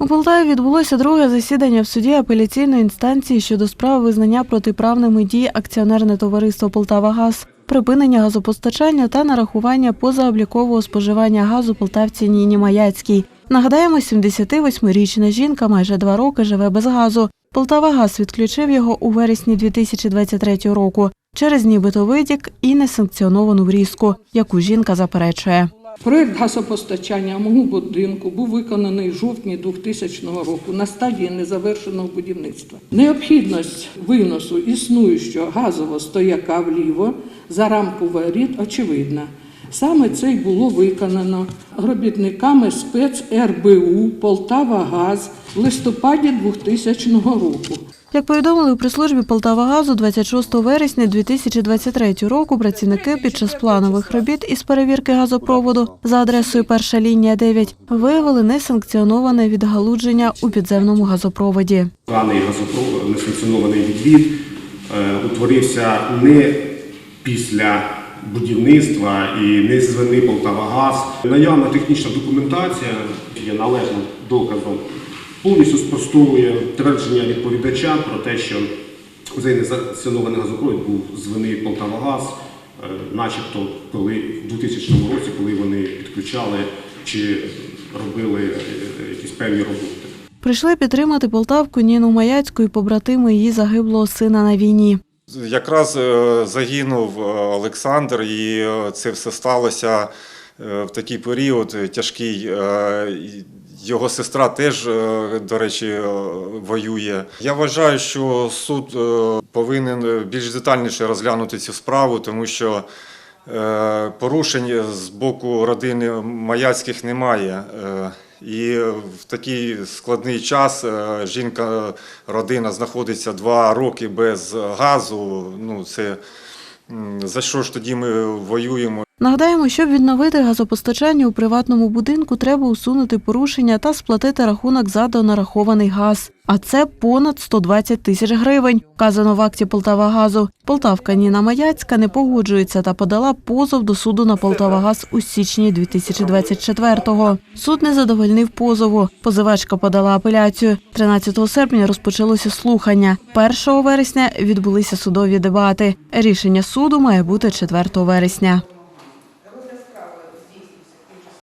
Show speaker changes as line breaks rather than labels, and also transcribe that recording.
У Полтаві відбулося друге засідання в суді апеляційної інстанції щодо справи визнання протиправними дій акціонерне товариство Полтавагаз, припинення газопостачання та нарахування позаоблікового споживання газу полтавці Ніні Маяцькій. Нагадаємо, 78-річна жінка майже два роки живе без газу. Полтавагаз відключив його у вересні 2023 року через нібито витік і несанкціоновану врізку, яку жінка заперечує.
Проект газопостачання мого будинку був виконаний в жовтні 2000 року на стадії незавершеного будівництва. Необхідність виносу існуючого газового стояка вліво за рамку воріт очевидна. Саме це й було виконано робітниками спец РБУ Полтава-Газ в листопаді 2000 року.
Як повідомили у прес-службі Полтавагазу, 26 вересня 2023 року працівники під час планових робіт із перевірки газопроводу за адресою перша лінія 9 виявили несанкціоноване відгалудження у підземному газопроводі.
Даний газопровод, несанкціонований відвід е, утворився не після будівництва і не з вини Полтавагаз. Наявна технічна документація є належним доказом, повністю спростовує твердження відповідача про те, що цей несанкціонований газопровід був з вини Полтавагаз, е, начебто коли в 2000 році, коли вони підключали чи робили е, якісь певні роботи.
Прийшли підтримати Полтавку Ніну Маяцьку і побратими її загиблого сина на війні.
Якраз е, загинув е, Олександр, і е, це все сталося в такий період тяжкий. Його сестра теж, до речі, воює. Я вважаю, що суд повинен більш детальніше розглянути цю справу, тому що порушень з боку родини Маяцьких немає. Е, І в такий складний час е, жінка, родина знаходиться два роки без газу. Ну це за що ж тоді ми воюємо?
Нагадаємо, щоб відновити газопостачання у приватному будинку, треба усунути порушення та сплатити рахунок за донарахований газ. А це понад 120 тисяч гривень, вказано в акті Полтавагазу. Полтавка Ніна Маяцька не погоджується та подала позов до суду на Полтавагаз у січні 2024-го. Суд не задовольнив позову. Позивачка подала апеляцію. 13 серпня розпочалося слухання. 1 вересня відбулися судові дебати. Рішення суду має бути 4 вересня.